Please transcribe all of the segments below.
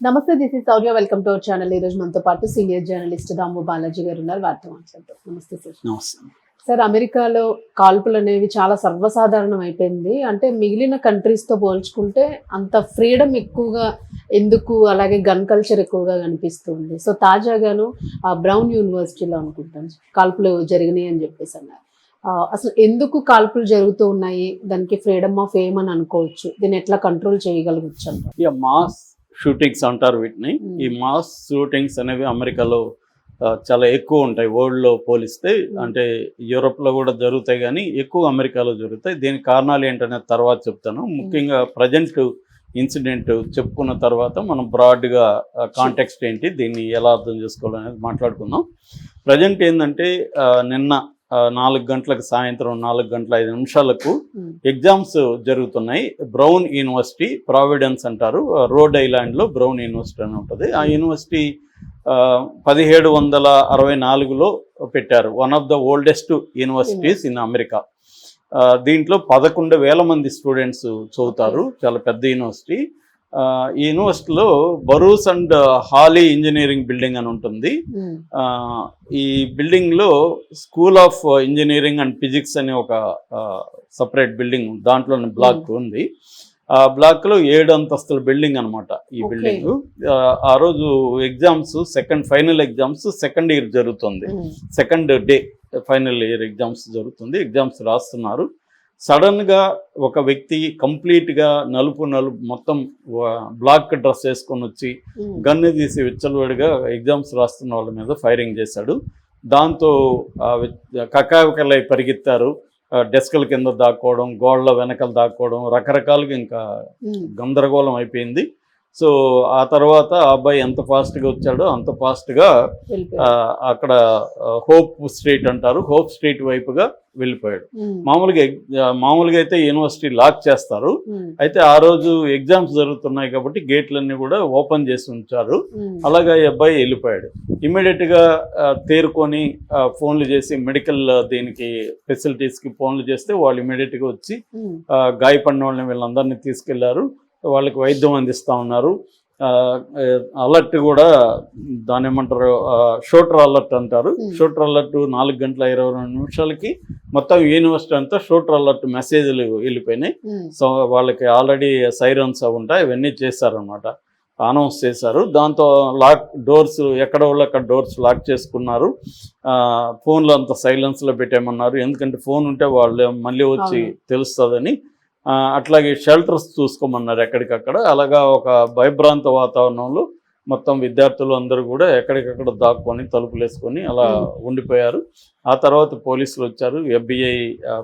నమస్తే this is Sourya welcome to our channel ఈ రోజు మనతో పాటు సీనియర్ జర్నలిస్ట్ దాము బాలాజీ గారు ఉన్నారు. వారితో మాట్లాడతాం నమస్తే సార్ నమస్తే. సార్ అమెరికాలో కాల్పులు అనేవి చాలా సర్వసాధారణం అయిపోయింది. అంటే మిగిలిన countries తో పోల్చుకుంటే అంత ఫ్రీడమ్ ఎక్కువగా ఎందుకు? అలాగే గన్ కల్చర్ ఎక్కువగా కనిపిస్తుంది. సో తాజాగాను ఆ బ్రౌన్ యూనివర్సిటీలో అనుకుంటాను కాల్పులు జరిగినాయి అని చెప్పేసి అన్నారు. అసలు ఎందుకు కాల్పులు జరుగుతూ ఉన్నాయి? దానికి ఫ్రీడమ్ ఆఫ్ ఏమ్ అని అనుకోవచ్చు. దీన్ని ఎట్లా కంట్రోల్ చేయగలగచ్చు అంటారు? ఇక మాస్ షూటింగ్స్ అంటారు వీటిని. ఈ మాస్ షూటింగ్స్ అనేవి అమెరికాలో చాలా ఎక్కువ ఉంటాయి. వరల్డ్లో పోలిస్తే అంటే యూరోప్లో కూడా జరుగుతాయి కానీ ఎక్కువ అమెరికాలో జరుగుతాయి. దీనికి కారణాలు ఏంటనే తర్వాత చెప్తాను. ముఖ్యంగా ప్రజెంట్ ఇన్సిడెంట్ చెప్పుకున్న తర్వాత మనం బ్రాడ్గా కాంటెక్స్ట్ ఏంటి దీన్ని ఎలా అర్థం చేసుకోవాలనేది మాట్లాడుకుందాం. ప్రజెంట్ ఏంటంటే నిన్న నాలుగు గంటలకు సాయంత్రం నాలుగు గంటల ఐదు నిమిషాలకు. ఎగ్జామ్స్ జరుగుతున్నాయి. బ్రౌన్ యూనివర్సిటీ ప్రావిడెన్స్ అంటారు. రోడ్ ఐలాండ్లో బ్రౌన్ యూనివర్సిటీ అని ఉంటుంది. ఆ యూనివర్సిటీ పదిహేడు వందల అరవై నాలుగులో పెట్టారు. One of the oldest universities in America. దీంట్లో పదకొండు వేల మంది స్టూడెంట్స్ చదువుతారు. చాలా పెద్ద యూనివర్సిటీ. ఈ యూనివర్సిటీలో Barus and Holley engineering building అని ఉంటుంది. ఈ బిల్డింగ్లో school of engineering and physics అనే ఒక సపరేట్ బిల్డింగ్ దాంట్లో బ్లాక్ ఉంది. ఆ బ్లాక్లో ఏడు అంతస్తుల బిల్డింగ్ అన్నమాట ఈ. బిల్డింగ్. ఆ రోజు exams second final exams second year జరుగుతుంది. Second day final year exams జరుగుతుంది. ఎగ్జామ్స్ రాస్తున్నారు. సడన్గా ఒక వ్యక్తి కంప్లీట్గా నలుపు నలుపు మొత్తం బ్లాక్ డ్రెస్ వేసుకొని వచ్చి గన్ను తీసి విచ్చలవాడిగా ఎగ్జామ్స్ రాస్తున్న వాళ్ళ మీద ఫైరింగ్ చేశాడు. దాంతో కకావికలై పరిగెత్తారు. డెస్కుల కింద దాక్కోవడం గోడల వెనకలు దాక్కోవడం రకరకాలుగా ఇంకా ఉమ్, గందరగోళం అయిపోయింది. సో ఆ తర్వాత ఆ అబ్బాయి ఎంత ఫాస్ట్గా వచ్చాడో అంత ఫాస్ట్గా. అక్కడ హోప్ స్ట్రీట్ అంటారు. హోప్ స్ట్రీట్ వైపుగా వెళ్ళిపోయాడు. మామూలుగా మామూలుగా అయితే యూనివర్సిటీ లాక్ చేస్తారు. అయితే ఆ రోజు ఎగ్జామ్స్ జరుగుతున్నాయి కాబట్టి గేట్లన్నీ కూడా ఓపెన్ చేసి ఉంచారు. అలాగా ఈ అబ్బాయి వెళ్ళిపోయాడు. ఇమ్మీడియట్గా తేరుకొని ఫోన్లు చేసి మెడికల్ దీనికి ఫెసిలిటీస్కి ఫోన్లు చేస్తే వాళ్ళు ఇమ్మీడియట్గా వచ్చి గాయపడిన వాళ్ళని వీళ్ళందరినీ తీసుకెళ్ళారు. వాళ్ళకి వైద్యం అందిస్తూ ఉన్నారు. అలర్ట్ కూడా దాని ఏమంటారు షూటర్ అలర్ట్ అంటారు. షూటర్ అలర్ట్ నాలుగు గంటల ఇరవై రెండు నిమిషాలకి మొత్తం యూనివర్సిటీ అంతా షూటర్ అలర్ట్ మెసేజ్లు వెళ్ళిపోయినాయి. సో వాళ్ళకి ఆల్రెడీ సైరన్స్ అవి ఉంటాయి ఇవన్నీ చేశారనమాట అనౌన్స్ చేశారు. దాంతో లాక్ డోర్స్ ఎక్కడ వాళ్ళు అక్కడ డోర్స్ లాక్ చేసుకున్నారు. ఫోన్లు అంతా సైలెన్స్లో పెట్టేయమన్నారు. ఎందుకంటే ఫోన్ ఉంటే వాళ్ళు మళ్ళీ వచ్చి. తెలుస్తుందని అట్లాగే షెల్టర్స్ చూసుకోమన్నారు ఎక్కడికక్కడ. అలాగా ఒక భయభ్రాంత వాతావరణంలో మొత్తం విద్యార్థులు అందరూ కూడా ఎక్కడికక్కడ దాక్కొని తలుపులు వేసుకొని అలా ఉండిపోయారు. ఆ తర్వాత పోలీసులు వచ్చారు. FBI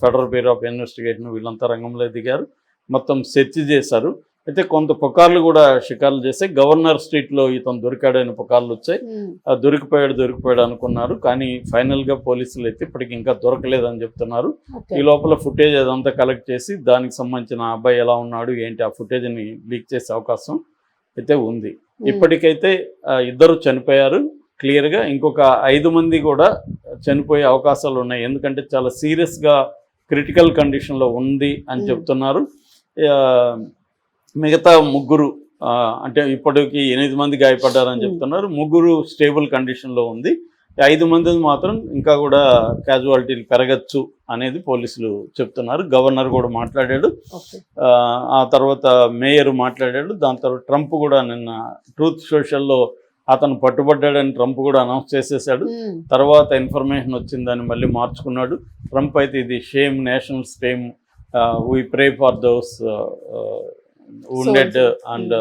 federal bureau of investigation వీళ్ళంతా రంగంలో దిగారు. మొత్తం సెర్చ్ చేశారు. అయితే కొంత పుకార్లు కూడా షికార్లు చేస్తే గవర్నర్ స్ట్రీట్లో ఇతను దొరికాడని పుకార్లు వచ్చాయి. ఆ దొరికిపోయాడు దొరికిపోయాడు అనుకున్నారు. కానీ ఫైనల్గా పోలీసులు అయితే ఇప్పటికి ఇంకా దొరకలేదని చెప్తున్నారు. ఈ లోపల ఫుటేజ్ అదంతా కలెక్ట్ చేసి దానికి సంబంధించిన అబ్బాయి ఎలా ఉన్నాడు ఏంటి ఆ ఫుటేజ్ని లీక్ చేసే అవకాశం అయితే ఉంది. ఇప్పటికైతే ఇద్దరు చనిపోయారు. క్లియర్గా ఇంకొక ఐదు మంది కూడా చనిపోయే అవకాశాలు ఉన్నాయి. ఎందుకంటే చాలా సీరియస్గా క్రిటికల్ కండిషన్లో ఉంది అని. చెప్తున్నారు. మిగతా ముగ్గురు అంటే ఇప్పటికి ఎనిమిది మంది గాయపడ్డారని. చెప్తున్నారు. ముగ్గురు స్టేబుల్ కండిషన్లో ఉంది. ఐదు మంది మాత్రం ఇంకా కూడా క్యాజువాలిటీలు పెరగచ్చు అనేది పోలీసులు చెప్తున్నారు. గవర్నర్ కూడా మాట్లాడాడు. ఆ, తర్వాత మేయర్ మాట్లాడాడు. దాని తర్వాత ట్రంప్ కూడా నిన్న ట్రూత్ సోషల్లో అతను పట్టుబడ్డాడని ట్రంప్ కూడా అనౌన్స్ చేసేసాడు తర్వాత ఇన్ఫర్మేషన్ వచ్చిందని మళ్ళీ మార్చుకున్నాడు. ట్రంప్ అయితే ఇది shame national shame. We pray for those wounded. And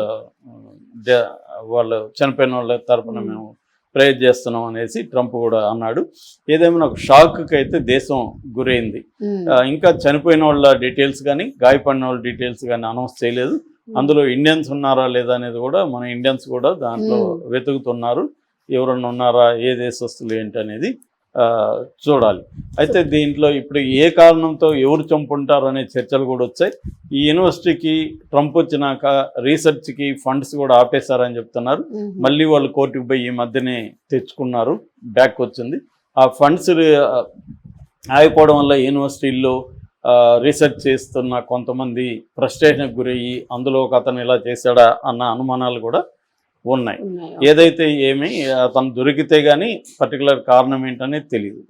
వాళ్ళు చనిపోయిన వాళ్ళ తరపున Hmm. మేము ప్రేయర్ చేస్తున్నాం అనేసి ట్రంప్ కూడా అన్నాడు. ఏదేమైనా ఒక షాక్కి అయితే దేశం గురైంది. ఆ, ఇంకా చనిపోయిన వాళ్ళ డీటెయిల్స్ కానీ గాయపడిన వాళ్ళ డీటెయిల్స్ కానీ అనౌన్స్ చేయలేదు. అందులో ఇండియన్స్ ఉన్నారా లేదా అనేది కూడా మన ఇండియన్స్ కూడా దాంట్లో Hmm. వెతుకుతున్నారు. ఎవరన్నా ఉన్నారా ఏ దేశస్తులు ఏంటి అనేది చూడాలి. అయితే దీంట్లో ఇప్పుడు ఏ కారణంతో ఎవరు చంపుంటారు అనే చర్చలు కూడా వచ్చాయి. ఈ యూనివర్సిటీకి ట్రంప్ వచ్చినాక రీసెర్చ్కి ఫండ్స్ కూడా ఆపేశారని చెప్తున్నారు. మళ్ళీ వాళ్ళు కోర్టుకు పోయి ఈ మధ్యనే తెచ్చుకున్నారు. బ్యాక్ వచ్చింది. ఆ ఫండ్స్ ఆగిపోవడం వల్ల యూనివర్సిటీల్లో రీసెర్చ్ చేస్తున్న కొంతమంది ఫ్రస్ట్రేషన్కి గురయ్యి అందులో ఒక అతను ఇలా చేశాడా అన్న అనుమానాలు కూడా ఉన్నాయి. ఏదైతే ఏమి అతను దొరికితే గానీ పర్టికులర్ కారణం ఏంటనేది తెలియదు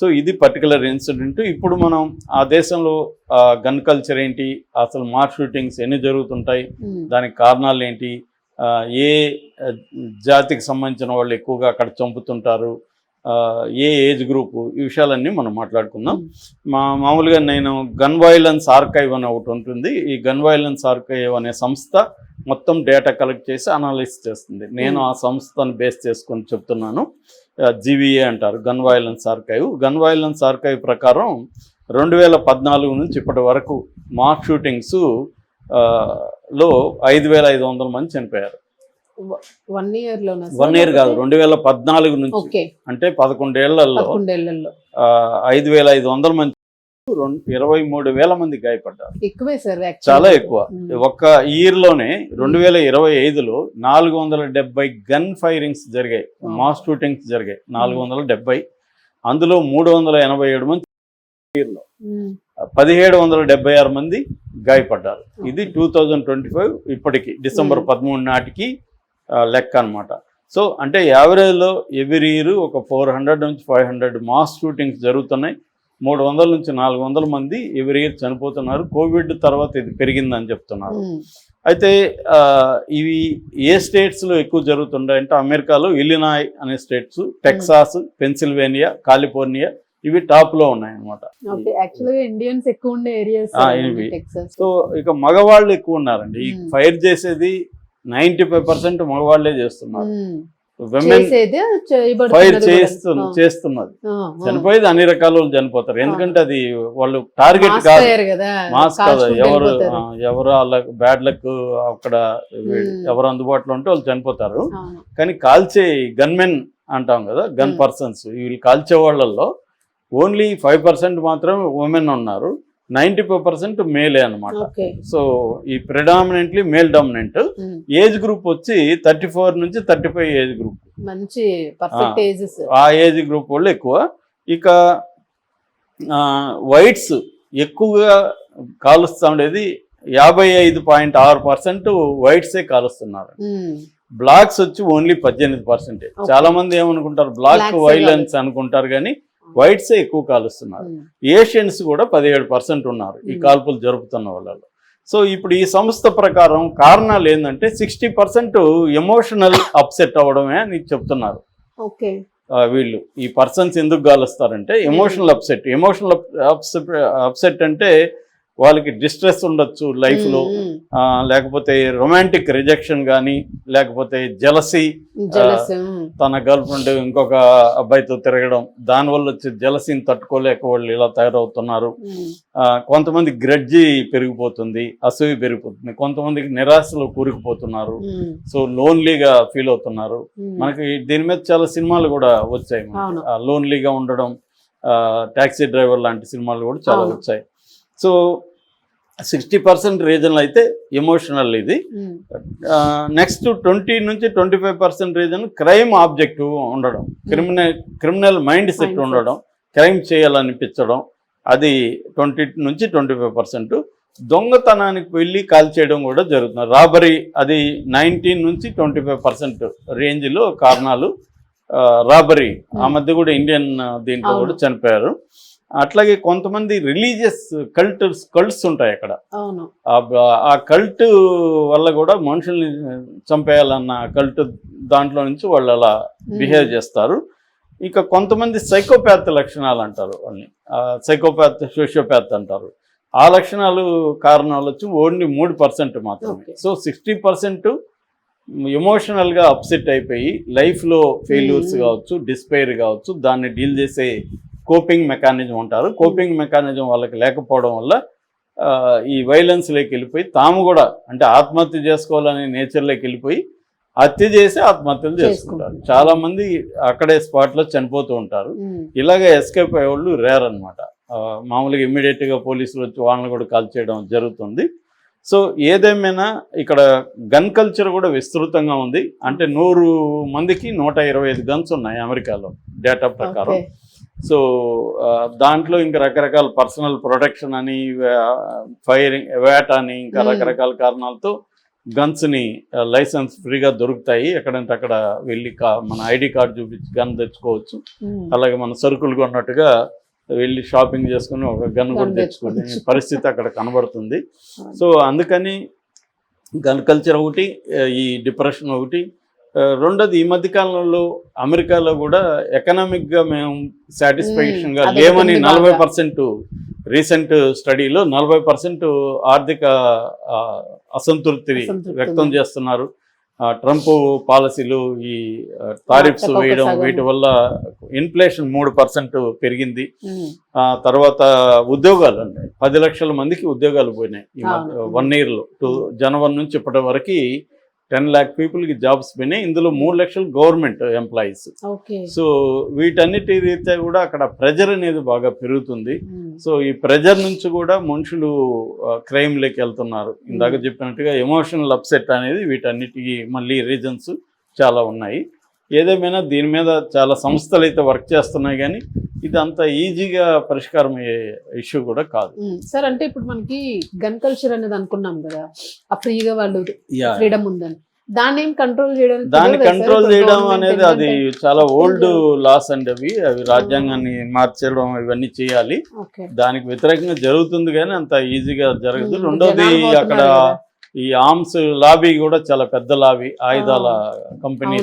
సో ఇది పర్టికులర్ ఇన్సిడెంట్. ఇప్పుడు మనం ఆ దేశంలో గన్ కల్చర్ ఏంటి అసలు మాస్ షూటింగ్స్ ఎన్ని జరుగుతుంటాయి దానికి కారణాలు ఏంటి ఏ జాతికి సంబంధించిన వాళ్ళు ఎక్కువగా అక్కడ చంపుతుంటారు ఏ ఏజ్ గ్రూప్ ఈ విషయాలన్నీ మనం మాట్లాడుకుందాం. మా మామూలుగా నేను గన్ వైలెన్స్ ఆర్కైవ్ అని ఒకటి ఉంటుంది. ఈ గన్ వైలెన్స్ ఆర్కైవ్ అనే సంస్థ మొత్తం డేటా కలెక్ట్ చేసి అనాలిసిస్ చేస్తుంది. నేను ఆ సంస్థను బేస్ చేసుకొని చెప్తున్నాను. జీవీఏ అంటారు gun violence archive. Gun violence archive ప్రకారం రెండు వేల పద్నాలుగు నుంచి ఇప్పటి వరకు మాస్ షూటింగ్స్లో ఐదు వేల ఐదు వందల మంది చనిపోయారు. One year? వన్ ఇయర్ కాదు రెండు వేల పద్నాలుగు నుంచి అంటే పదకొండేళ్ళలో ఐదు వేల ఐదు వందల మంది ఇరవై మూడు వేల మంది గాయపడ్డారు. ఎక్కువే సార్. చాలా ఎక్కువ. ఒక్క ఇయర్లోనే రెండు వేల ఇరవై ఐదులో నాలుగు వందల డెబ్బై గన్ ఫైరింగ్స్ జరిగాయి. మాస్ షూటింగ్స్ జరిగాయి. నాలుగు వందల డెబ్బై. అందులో మూడు వందల ఎనభై ఏడు మంది ఉమ్, పదిహేడు వందల డెబ్బై ఆరు మంది గాయపడ్డారు. ఇది టూ థౌజండ్ ట్వంటీ ఫైవ్ ఇప్పటికి డిసెంబర్. పదమూడు నాటికి లెక్క అన్నమాట. సో అంటే యావరేజ్లో ఎవ్రీ ఇయర్ ఒక ఫోర్ హండ్రెడ్ నుంచి ఫైవ్ హండ్రెడ్ మాస్ షూటింగ్స్ జరుగుతున్నాయి. మూడు వందల నుంచి నాలుగు వందల మంది ఎవ్రీ ఇయర్ చనిపోతున్నారు. కోవిడ్ తర్వాత ఇది పెరిగిందని చెప్తున్నారు. అయితే ఇవి ఏ స్టేట్స్లో ఎక్కువ జరుగుతుంటాయంటే అమెరికాలో ఇలినాయ్ అనే స్టేట్స్ టెక్సాస్ పెన్సిల్వేనియా కాలిఫోర్నియా ఇవి ఏరియాస్ ఆ, ఇవి. టెక్సాస్? సో ఇక మగవాళ్ళు ఎక్కువ ఉన్నారండి. ఫైర్ చేసేది నైంటీ ఫైవ్ పర్సెంట్ మగవాళ్ళే చేస్తున్నారు ఫైర్. చేస్తున్న చేస్తున్నది. చనిపోయేది అన్ని రకాల వాళ్ళు చనిపోతారు ఎందుకంటే అది వాళ్ళు టార్గెట్ కాదు. మాస్ కదా. ఎవరు ఎవరు వాళ్ళ బ్యాడ్ లక్ అక్కడ. ఎవరు అందుబాటులో ఉంటే వాళ్ళు చనిపోతారు. కానీ కాల్చే గన్మెన్ అంటాం కదా గన్. పర్సన్స్. వీళ్ళు కాల్చే వాళ్ళల్లో ఓన్లీ ఫైవ్ పర్సెంట్ మాత్రమే ఉమెన్ ఉన్నారు. నైంటీ ఫైవ్ పర్సెంట్ మేలే అనమాట సో ఈ predominantly male dominant age group వచ్చి థర్టీ ఫోర్ నుంచి థర్టీ ఫైవ్ ఏజ్ గ్రూప్. మంచి ఆ. ఏజ్ గ్రూప్ వాళ్ళు ఎక్కువ. ఇక వైట్స్ ఎక్కువగా కాలుస్తూ ఉండేది యాభై ఐదు పాయింట్ ఆరు పర్సెంట్ వైట్సే కాలుస్తున్నారు. బ్లాక్స్ వచ్చి ఓన్లీ పద్దెనిమిది పర్సెంటే. చాలా మంది ఏమనుకుంటారు బ్లాక్ వైలెన్స్ అనుకుంటారు కానీ వైట్సే ఎక్కువ కాలుస్తున్నారు. ఏషియన్స్ కూడా పదిహేడు పర్సెంట్ ఉన్నారు ఈ. కాల్పులు జరుపుతున్న వాళ్ళలో. సో ఇప్పుడు ఈ సంస్థ ప్రకారం కారణాలు ఏంటంటే సిక్స్టీ పర్సెంట్ ఎమోషనల్ అప్సెట్ అవ్వడమే అని చెప్తున్నారు. వీళ్ళు. ఈ పర్సన్స్ ఎందుకు గాలుస్తారంటే ఎమోషనల్ అప్సెట్. ఎమోషనల్ అప్సెట్ అంటే వాళ్ళకి డిస్ట్రెస్ ఉండొచ్చు లైఫ్లో. లేకపోతే రొమాంటిక్ రిజెక్షన్ కానీ లేకపోతే జలసీ తన గర్ల్ ఫ్రెండ్ ఇంకొక అబ్బాయితో తిరగడం దానివల్ల వచ్చే జలసీని తట్టుకోలేక వాళ్ళు ఇలా తయారవుతున్నారు. ఆ, కొంతమంది గ్రడ్జి పెరిగిపోతుంది అసూయ పెరిగిపోతుంది కొంతమందికి నిరాశలో కూరుకుపోతున్నారు. సో లోన్లీగా ఫీల్ అవుతున్నారు. మనకి దీని మీద చాలా సినిమాలు కూడా వచ్చాయి. లోన్లీగా ఉండడం ట్యాక్సీ డ్రైవర్ లాంటి సినిమాలు కూడా చాలా. వచ్చాయి. సో సిక్స్టీ పర్సెంట్ రీజన్ అయితే ఎమోషనల్ ఇది. నెక్స్ట్ ట్వంటీ నుంచి twenty five percent reason crime objective ఉండడం క్రిమినల్ క్రిమినల్ మైండ్ సెట్. ఉండడం క్రైమ్ చేయాలనిపించడం అది ట్వంటీ నుంచి ట్వంటీ ఫైవ్ పర్సెంట్ దొంగతనానికి వెళ్ళి కాల్ చేయడం కూడా జరుగుతుంది. రాబరీ అది నైన్టీన్ నుంచి ట్వంటీ ఫైవ్ పర్సెంట్ రేంజ్లో కారణాలు రాబరీ ఆ Hmm. మధ్య కూడా ఇండియన్ దీంట్లో. కూడా చనిపోయారు. అట్లాగే కొంతమంది రిలీజియస్ కల్ట్ కల్ట్స్ ఉంటాయి అక్కడ. ఆ కల్ట్ వల్ల కూడా మనుషుల్ని చంపేయాలన్న కల్ట్ దాంట్లో నుంచి వాళ్ళు అలా బిహేవ్ చేస్తారు. ఇక కొంతమంది సైకోపాత్ లక్షణాలు అంటారు వాళ్ళని. సైకోపాత్ సోషియోపాత్ అంటారు. ఆ లక్షణాలు కారణాలు వచ్చి ఓన్లీ మూడు పర్సెంట్ మాత్రమే. సో సిక్స్టీ పర్సెంట్ ఎమోషనల్గా అప్సెట్ అయిపోయి లైఫ్లో ఫెయిల్యూర్స్. కావచ్చు డిస్పైర్ కావచ్చు దాన్ని డీల్ చేసే కోపింగ్ మెకానిజం ఉంటారు. కోపింగ్ మెకానిజం వాళ్ళకి లేకపోవడం వల్ల ఈ వైలెన్స్లోకి వెళ్ళిపోయి తాము కూడా అంటే ఆత్మహత్య చేసుకోవాలనే నేచర్లోకి వెళ్ళిపోయి హత్య చేసి ఆత్మహత్యలు చేసుకుంటారు. చాలా మంది అక్కడే స్పాట్లో చనిపోతూ ఉంటారు. ఇలాగే ఎస్కేప్ అయ్యేవాళ్ళు రేర్ అనమాట మామూలుగా ఇమ్మీడియట్గా పోలీసులు వచ్చి వాళ్ళని కూడా కాల్ చేయడం జరుగుతుంది. సో ఏదేమైనా ఇక్కడ గన్ కల్చర్ కూడా విస్తృతంగా ఉంది. అంటే నూరు మందికి నూట ఇరవై ఐదు గన్స్ ఉన్నాయి అమెరికాలో డేటా ప్రకారం. సో దాంట్లో ఇంకా రకరకాల పర్సనల్ ప్రొటెక్షన్ అని ఫైరింగ్ వేట అని ఇంకా. రకరకాల కారణాలతో గన్స్ని లైసెన్స్ ఫ్రీగా దొరుకుతాయి ఎక్కడంటే అక్కడ వెళ్ళి కా మన ఐడి కార్డు చూపించి గన్ తెచ్చుకోవచ్చు. అలాగే మన సరుకులు కొన్నట్టుగా వెళ్ళి షాపింగ్ చేసుకుని ఒక గన్ కూడా తెచ్చుకునే. పరిస్థితి అక్కడ కనబడుతుంది సో అందుకని గన్ కల్చర్ ఒకటి ఈ డిప్రెషన్ ఒకటి రెండోది ఈ మధ్య కాలంలో అమెరికాలో కూడా ఎకనామిక్గా మేము సాటిస్ఫాక్షన్గా Hmm, అదే లేమని నలభై. పర్సెంట్ రీసెంట్ స్టడీలో నలభై పర్సెంట్ ఆర్థిక అసంతృప్తి వ్యక్తం. చేస్తున్నారు ట్రంప్ పాలసీలు ఈ టారిఫ్స్ వేయడం. వీటి వల్ల ఇన్ఫ్లేషన్ మూడు పర్సెంట్ పెరిగింది తర్వాత ఉద్యోగాలు అండి పది లక్షల మందికి ఉద్యోగాలు పోయినాయి ఈ. వన్ ఇయర్లో టూ జనవరి నుంచి ఇప్పటి వరకు టెన్ ల్యాక్ పీపుల్కి జాబ్స్ పోయినాయి. ఇందులో మూడు లక్షలు గవర్నమెంట్ ఎంప్లాయీస్. సో వీటన్నిటి రీత్యా కూడా అక్కడ ప్రెజర్ అనేది బాగా పెరుగుతుంది. సో ఈ ప్రెజర్ నుంచి కూడా మనుషులు క్రైమ్లోకి వెళ్తున్నారు. ఇందాక చెప్పినట్టుగా ఎమోషనల్ అప్సెట్ అనేది వీటన్నిటికీ మళ్ళీ రీజన్స్ చాలా ఉన్నాయి. ఏదేమైనా దీని మీద చాలా సంస్థలు అయితే వర్క్ చేస్తున్నాయి కానీ ఇది అంత ఈజీగా పరిష్కారం అయ్యే ఇష్యూ కూడా కాదు. సార్ అంటే ఇప్పుడు మనకి గన్ కల్చర్ అనేది అనుకున్నాం కదా ఆ ఫ్రీగా వాళ్ళు ఫ్రీడమ్ ఉందని. దాన్ని కంట్రోల్ చేయడానికి దాన్ని? కంట్రోల్ చేయడం అనేది అది చాలా ఓల్డ్ లాస్ అండి అవి. అవి రాజ్యాంగాన్ని మార్చడం ఇవన్నీ చేయాలి. దానికి వ్యతిరేకంగా జరుగుతుంది కానీ అంత ఈజీగా జరగదు. రెండోది అక్కడ. ఈ ఆర్మ్స్ లాబీ కూడా చాలా పెద్ద లాబీ ఆయుధాల కంపెనీస్.